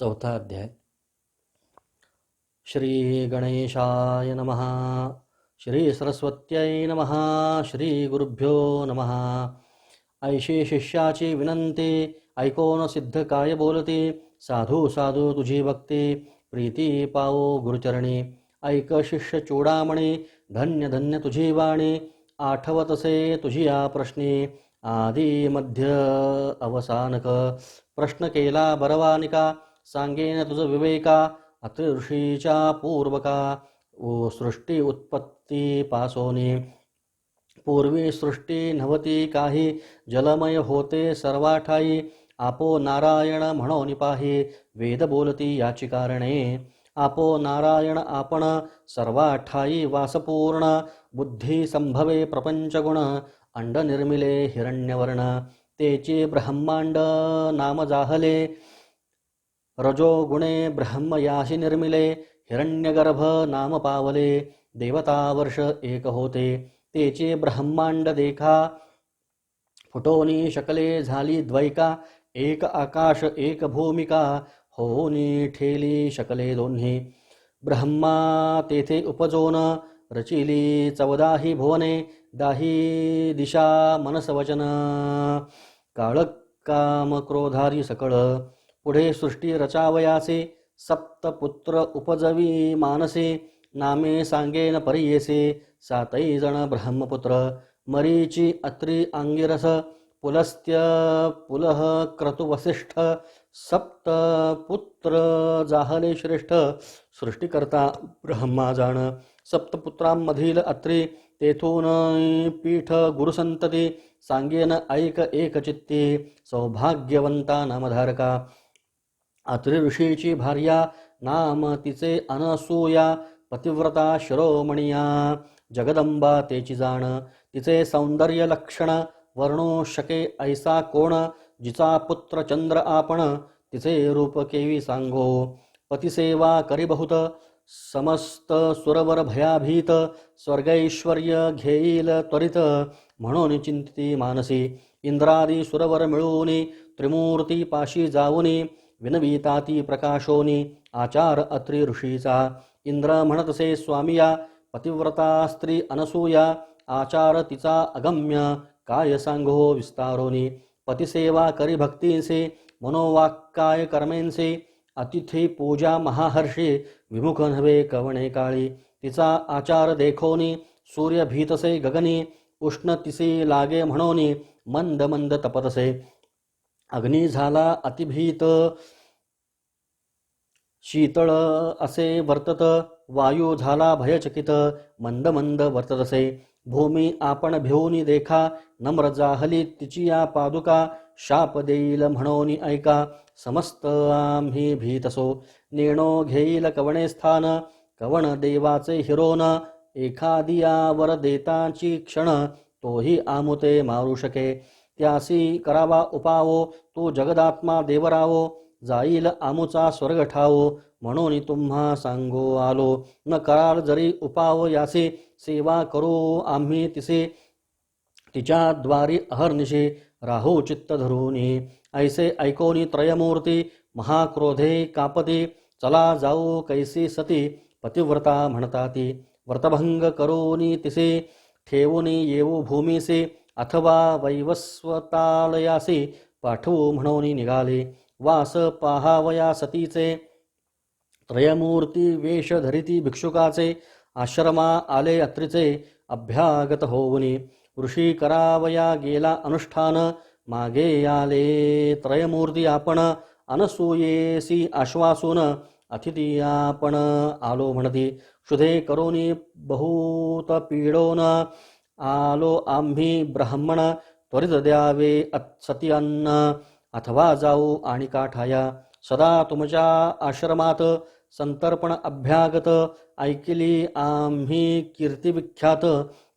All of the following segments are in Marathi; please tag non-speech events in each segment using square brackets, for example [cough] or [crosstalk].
चौथा अध्याय. श्री गणेशाय नमः श्री सरस्वत्यै नमः श्री गुरुभ्यो नमः. ऐशी शिष्याची विनंती ऐकून सिद्ध काय बोलते साधू साधू तुझी भक्ती प्रीती पाओ गुरुचरणी. ऐक शिष्य चूडामणी धन्य धन्य तुझी वाणी आठवतसे तुझी या प्रश्नी. आदी मध्य अवसानक. प्रश्न केला बरवानिका सांगेन तुझ विवेका अत्र ऋषीच्या पूर्वका. ओ सृष्टी उत्पत्ती पासोने. पूर्वी सृष्टी नव्हती काही जलमय होते सर्वाठाई. आपो नारायण म्हणून पाही वेद बोलती याची कारणे आपो नारायण आपण सर्वाठाई वासपूर्ण बुद्धी संभवे प्रपंचगुण अंड निर्मिले हिरण्यवर्ण. तेचे ब्रह्मांड नाम जाहले रजोगुणे ब्रह्मयाशी निर्मिले हिरण्यगर्भ नाम पावले देवता वर्ष एक होते. तेचे ब्रह्मांड देखा फुटोनी शकले झाली द्वैका एक आकाश एक भूमिका होनी ठेली शकले दोन्ही. ब्रह्मा तेथे उपजोन रचिली चौदाही भुवने दाही दिशा मनसवचन काळकाम क्रोधारी सकळ. पुढे सृष्टी रचावयासे सप्तपुत्र उपजवी मानसे नामे सांगेन परियेसे सातही जण ब्रह्मपुत्र मरीची अत्री अंगिरस पुलस्त्य पुलह क्रतुवसिष्ठ सप्त पुत्र जाहले श्रेष्ठ सृष्टिकर्ता ब्रह्मा जाण सप्तपुत्रांमधील अत्री तेथून पीठ गुरुसंतती सांगेन ऐक एकचित्ती सौभाग्यवंता नामधारका अत्रि ऋषीची भार्या नाम तिचे अनसूया पतिव्रता शिरोमणिया। जगदंबा तेची जाण तिचे सौंदर्य लक्षण वर्णो शके ऐसा कोण जिचा पुत्र चंद्र आपण तिचे रूप केवी सांगो। पतिसेवा करी बहुत समस्त सुरवर भयाभीत स्वर्गैश्वर्य घेईल त्वरित म्हणून चिंतिती मानसी। इंद्रादी सुरवर मिळूनी त्रिमूर्ती पाशी जाऊनी विनविताती प्रकाशोनी आचार अत्रि ऋषीचा। इंद्र म्हणतसे स्वामिया पतिव्रता स्त्री अनसूया आचार तिचा अगम्य काय सांगो विस्तारोनी। पतिसेवा करी भक्तींसे मनोवाक्काय कर्मेंसे अतिथी पूजा महाहर्षी विमुख नव्हे कवणे काळी। तिचा आचार देखोनी सूर्य भीतसे गगनी उष्ण तिसी लागे म्हणोनी मंद मंद तपतसे। अग्नी झाला अतिभीत। शीतळ असे वर्तत वायू झाला भयचकित मंद मंद वर्ततसे भूमी आपण भिवूनी देखा नम्र जाहली तिची या पादुका शाप देईल म्हणून ऐका समस्त आम्ही भीतसो नेणो घेईल कवणे स्थान कवण देवाचे हिरोन एखादियावर देताची क्षण तोही आमुते मारू शके। त्यासी करावा उपावो तो जगदात्मा देवरावो जाईल आमुचा स्वर्ग ठावो म्हणून तुम्हा सांगो आलो. न कराल जरी उपाव यासे सेवा करो आम्ही तिसे. तिच्या द्वारी अहर्निशे राहू चित्त धरूनी. ऐसे ऐकोनी त्रयमूर्ती महाक्रोधे कापती. चला जाऊ कैसी सती पतिव्रता म्हणता ती. व्रतभंग करोनी तिसे ठेवूनी येऊ भूमीसे. अथवा वैवस्वतालयासी पाठवू म्हणून निघाले वास पाहावया सतीचे। त्रयमूर्ती वेश धरिती भिक्षुकाचे। आश्रमा आले अत्रिचे। अभ्यागत होऊनी। ऋषी करावया गेला अनुष्ठान। मागे आले त्रयमूर्ती आपण। अनसूयेसी आश्वासून। अतिथी आपण आलो म्हणती। क्षुधे करोनी बहुत पीडोन आलो आम्ही ब्राह्मण त्वरित द्यावे सती अन्न अथवा जाऊ आणि काठाया. सदा तुमच्या आश्रमात संतर्पण अभ्यागत. ऐकिली आम्ही कीर्तिविख्यात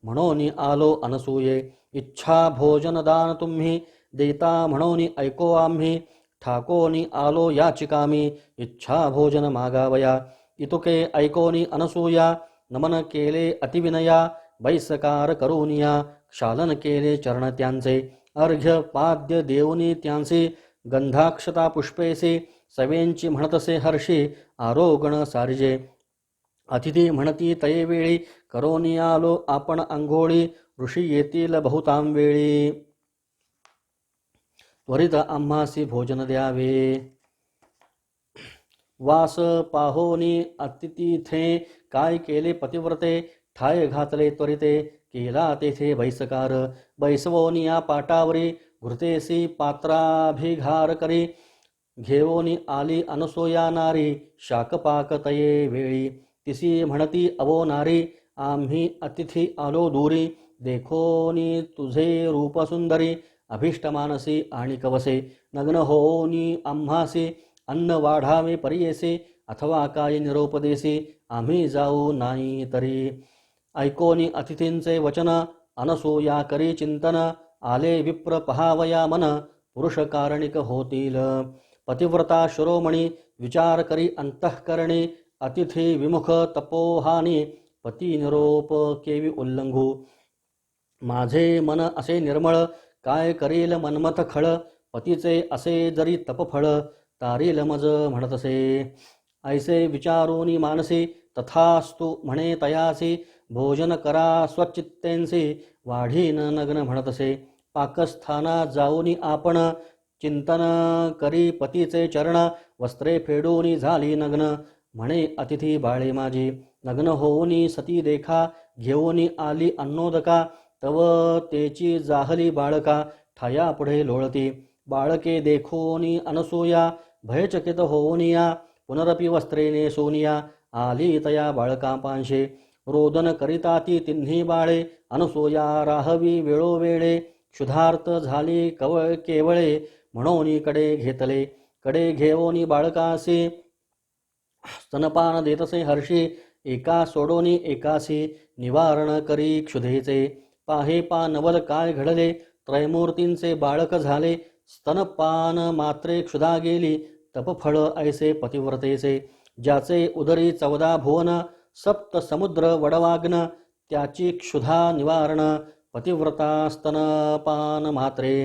म्हणून आलो अनसूये. इच्छा भोजन दान तुम्ही. देता म्हणून ऐको आम्ही. ठाकोनी आलो याचिकामी. इच्छा भोजन मागावया. इतुके ऐकोनी अनसूया. नमन केले अतिविनया. बैसकार करोनिया क्षालन केले चरण त्यांचे अर्घ्य पाद्य देवनी त्यांचे गंधाक्षता पुष्पेसे सवेंची म्हणतसे हर्षी आरोगण सारिजे. अतिथी म्हणती तयेवेळी करोनी आलो आपण अंघोळी ऋषी येतील बहुतां वेळी. त्वरित आम्हासी भोजन द्यावे. वास पाहोनी अतिथिथे काय केले पतिव्रते ठाय घातले त्वरिते केला तेथे बैसकार. बैसवोनिया पाटावरी घृतेसी पात्राभिघार करी. घेवोनी आली अनसोया नारी शाकपाक तये वेळी. तिसी म्हणती अवो नारी आम्ही अतिथी आलो दूरी. देखोनी तुझे रूप सुंदरी अभिष्ट मानसी आणि कवसे. नग्न होनी आम्हासी अन्न वाढावे परियेसी अथवा काय निरोपदेसी आम्ही जाऊ नाही तरी. ऐकोनी अतिथींचे वचन अनसूया करी चिंतन आले विप्र पहावया मन पुरुष कारणिक होतील। पतिव्रता शिरोमणी विचार करी अंतःकरणी अतिथी विमुख तपोहानी पती निरोप केवी उल्लंघू माझे मन असे निर्मळ काय करील मनमथ खळ पतीचे असे जरी तपफळ तारील मज म्हणतसे। ऐसे विचारोनी मानसी तथास्तु म्हणे तयासी भोजन करा स्वचित्तेंसी वाढीन नग्न म्हणतसे। पाकस्थाना जाऊनी आपण चिंतन करी पतीचे चरण वस्त्रे फेडूनी झाली नग्न। म्हणे अतिथी बाळे माझी नग्न होऊनी सती देखा घेऊनी आली अन्नोदका तव तेची जाहली बाळका ठाया पुढे लोळती। बाळके देखोनी अनसूया भयचकित होऊनिया पुनरपि वस्त्रे सोनिया आली तया बाळकापांशे रोदन करिता ती तिन्ही बाळे अनसोया राहवी वेळोवेळे क्षुधार्थ झाली कवळ केवळे म्हणून कडे घेतले कडे घेवोनी बाळकासी स्तनपान देतसे हर्षी एका सोडोनी एकासी निवारण करी क्षुधेचे पाहे पा नवल काय घडले त्रयमूर्तींचे बाळक झाले स्तनपान मात्रे क्षुधा गेली तपफळ ऐसे पतिव्रतेचे ज्याचे उदरी चौदा भुवन सप्त समुद्र वडवाग्न त्याची क्षुधा निवारण पतिव्रता स्तनपान मात्रे।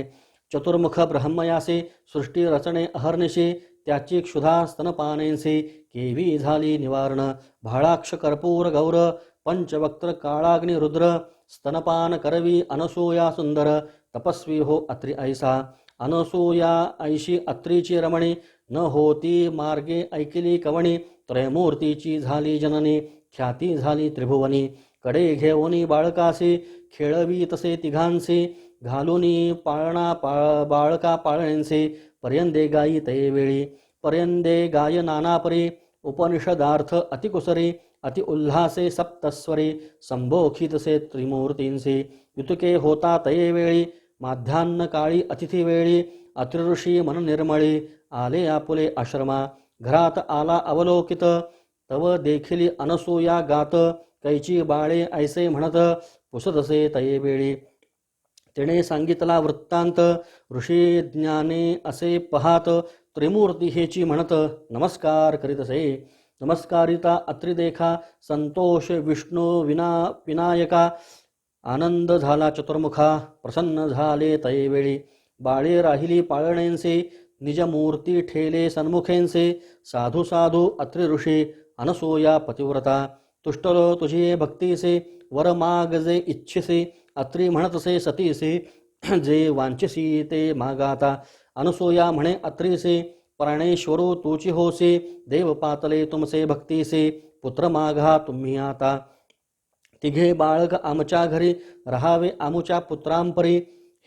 चतुर्मुख ब्रह्मयासी सृष्टी रचणे अहर्निशी त्याची क्षुधा स्तनपानेंसी केवी झाली निवारण भाळाक्ष कर्पूर गौर पंचवक्त्र काळाग्नि रुद्र स्तनपान करवी अनसूया सुंदर तपस्वी हो अत्रि ऐसा। अनसूया ऐशी अत्रीची रमणी न होती मार्गे ऐकिली कवणी त्रयमूर्तीची झाली जननी ख्याती झाली त्रिभुवनी. कडे घेऊनी बाळकासी खेळवी तसे तिघांसी घालुनी पाळणा पाळ बाळका पाळण्यांसी पर्यंदे गायी तये वेळी. पर्यंदे गाय नानापरी उपनिषदार्थ अतिकुसरी अति उल्हासे सप्तस्वरी संभोखितसे त्रिमूर्तींसी. युतुके होता तये वेळी माध्यान्न काळी अतिथी वेळी अतिऋषी मन निर्मळी आले आपुले आश्रमा घरात आला अवलोकित तव देखिली अनसूया गात कैची बाळे ऐसे म्हणत पुसतसे तये वेळी. तिने सांगितला वृत्तांत ऋषी ज्ञाने असे पहात त्रिमूर्ती हेची म्हणत नमस्कार करीतसे. नमस्कारिता अत्रिदेखा संतोष विष्णू विना विनायका आनंद झाला चतुर्मुखा प्रसन्न झाले तयेवेळी बाळे राहिली पाळणेंसे निजमूर्ती ठेले सन्मुखेंसे साधू साधू अत्रि ऋषी अनसूया पतिव्रता। तुष्टलो तुझी भक्तीसे वर माग जे इच्छिसे अत्रि म्हणतसे सतीसे [clears throat] जे वांछसी ते मागाता। अनसूया म्हणे अत्रीसे प्राणेश्वरो तुची होसे देव पातले तुमसे भक्तीसे पुत्र माघा तुम्ही आता। तिघे बाळग आमच्या घरी राहावे आमुच्या पुत्रांपरी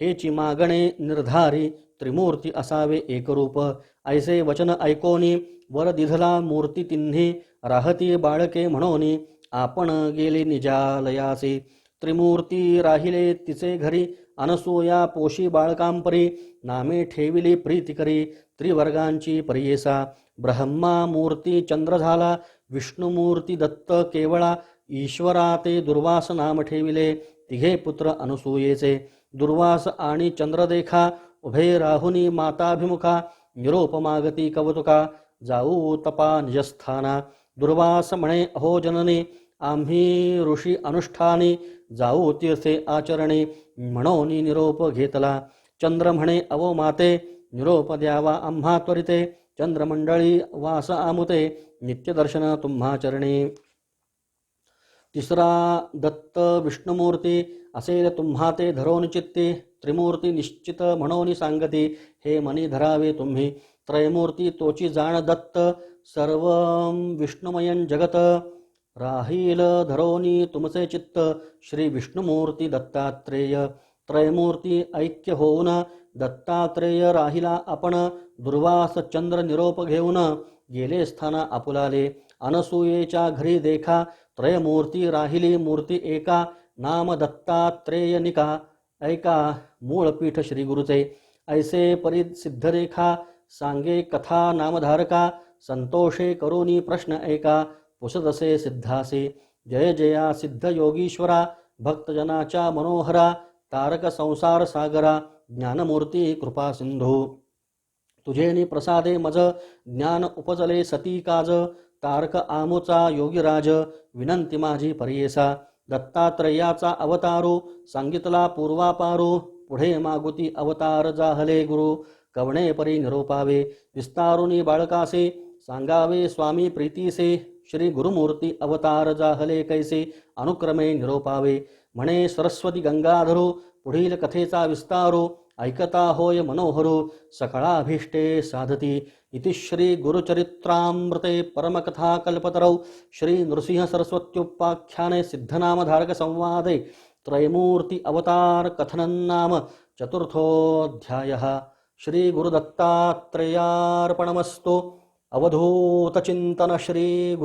हेची मागणे निर्धारी त्रिमूर्ती असावे एकरूप. ऐसे वचन ऐकोनी वर दिधला मूर्ती तिन्ही राहती बाळके म्हणोनी आपण गेले निजालयासे. त्रिमूर्ती राहिले तिचे घरी अनसूया पोशी बाळकांपरी नामे ठेविली प्रीतिकरी त्रिवर्गांची परियेसा. ब्रह्मा मूर्ती चंद्र झाला विष्णुमूर्ती दत्त केवळा ईश्वरा ते दुर्वास नाम ठेविले तिघे पुत्र अनसूयेचे. दुर्वास आणि चंद्रदेखा उभय राहुनी माताभिमुखा निरोपमागती कवतुका। जाऊ तपा निजस्थाना दुर्वास म्हणे अहो जननी आम्ही ऋषी अनुष्ठानी जाऊ तीर्थे आचरणे म्हणून निरोप घेतला। चंद्र म्हणे अवो माते निरोप द्यावा आम्हा त्वरिते। चंद्रमंडळी वास आमुते नित्यदर्शन तुम्हा चरणे। तिसरा दत्त विष्णुमूर्ती असेल तुम्हा ते धरोन त्रिमूर्ती निश्चित म्हणून सांगती हे मनी धरावे तुम्ही त्रयमूर्ती तोची जाण दत्त सर्व विष्णुमयन जगत राहील धरोनी तुमचे चित्त श्री विष्णुमूर्ती दत्तात्रेय त्रयमूर्ती ऐक्य होऊन दत्तात्रेय राहिला आपण दुर्वास चंद्र निरोप घेऊन गेले स्थाना आपुलाले अनसूयेच्या घरी देखा त्रयमूर्ती राहिली मूर्ती एका नाम दत्तात्रेय निका ऐका मूळ पीठ श्री गुरुचे ऐसे परिसिद्ध सिद्धरेखा सांगे कथा नामधारका संतोषे करोनी प्रश्न ऐका पुसदसे सिद्धासे. जय जया सिद्ध योगीश्वरा भक्तजनाच्या मनोहरा तारक संसार सागरा ज्ञानमूर्ती कृपा सिंधू. तुझेनी प्रसादे मज ज्ञान उपजले सती काज तारक आमुचा योगीराज विनंती माझी परियेसा. दत्तात्रयाचा अवतारो सांगितला पूर्वापारो पुढे मागुती अवतार जाहले गुरु. कवणे परी निरोपावे विस्तारुनी बाळकासे सांगावे स्वामी प्रीतीसे श्री गुरुमूर्ती अवतार जाहले कैसे अनुक्रमे निरोपावे. म्हणे सरस्वती गंगाधरो पुढील कथेचा विस्तारो ऐकता होय मनोहरो सकळाभीष्टे साधती इति श्री गुरुचरित्रामृते परमकथाकल्पतरौ श्री नृसिंह सिद्धनामधारकसंवादे त्रयमूर्ति अवतार कथनं नाम चतुर्थोऽध्यायः। श्रीगुरुदत्तात्रेयार्पणमस्तु। अवधूतचिन्तन श्री